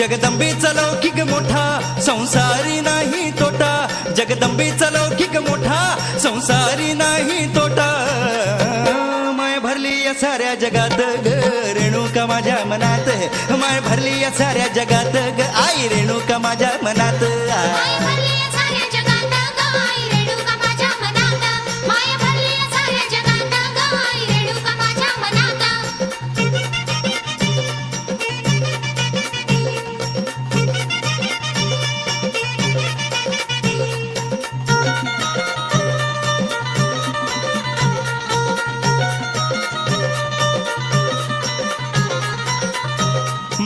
जगदंबेचा लौकिक मोठा संसारी नाही तोटा. जगदंबेचा लौकिक मोठा संसारी नाही तोटा. माय भरली या साऱ्या जगात ग रेणुका माझ्या मनात. माय भरली या साऱ्या जगात ग आई रेणुका माझ्या मनात.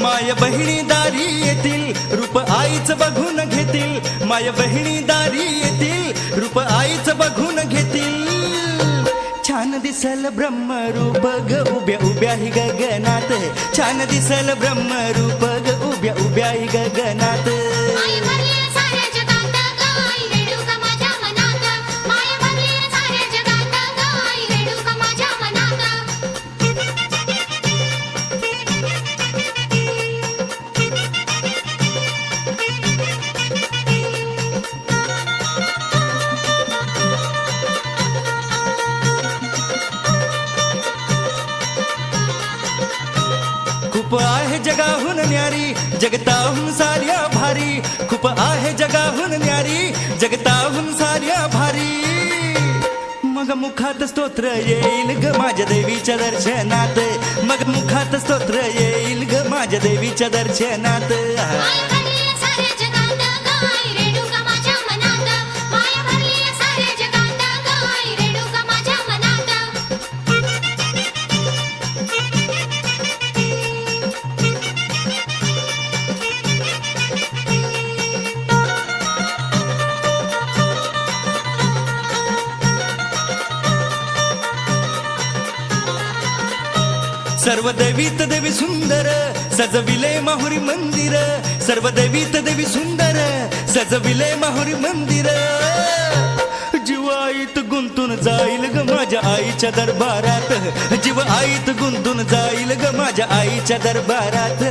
माय बहिणी दारी येतील रूप आईच बघून घेतील. माय बहिणी दारी येतील रूप आईच बघून घेतील. छान दिसल ब्रह्मरूप ग उभ्या उभ्या ही गगनात. छान दिसल ब्रह्मरूप ग उभ्या उभ्या ही गगनात. खूप आहे जगाहून न्यारी जगताहून साऱ्या भारी. खूप आहे जगाहून न्यारी जगताहून साऱ्या भारी. मग मुखात स्तोत्र येईल ग माझ्या देवीच्या दर्शनात. मग मुखात स्तोत्र येईल ग माझ्या देवीच्या दर्शनात. सर्व देवीत देवी सुंदर सजविले माहुरी मंदिर. सर्व देवीत देवी सुंदर सजविले माहुरी मंदिर. जीव आईत गुंतून जाईल ग माझ्या आईच्या दरबारात. जीव आईत गुंतून जाईल ग माझ्या आईच्या दरबारात.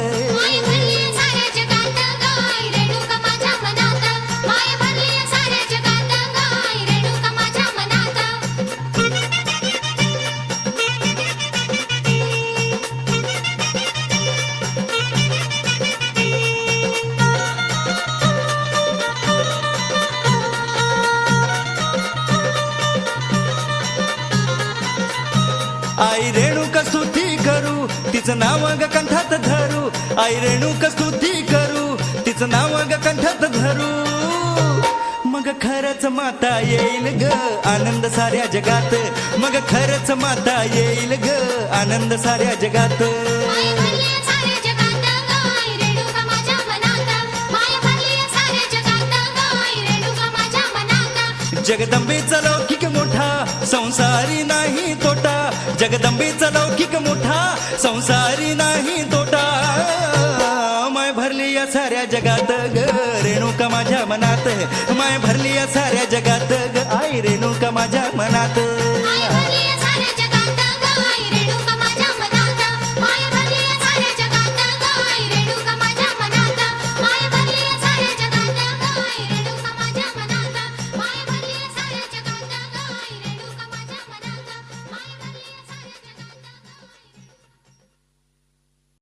आई रेणुका स्तुती करू तिचं नाव ग कंठात धरू. आई रेणुका स्तुती करू तिचं नाव ग कंठात धरू. मग खरंच माता येईल ग आनंद साऱ्या जगात. मग खरंच माता येईल ग आनंद साऱ्या जगात. जगदंबेचा लौकिक मोठा संसारी नाही तोटा. जगदंबेचा लौकिक मोठा संसारी नाही तोटा. माय भरली या साऱ्या जगात ग रेणुका माझ्या मनात. माय भरली या साऱ्या जगात ग आई रेणुका माझ्या मनात.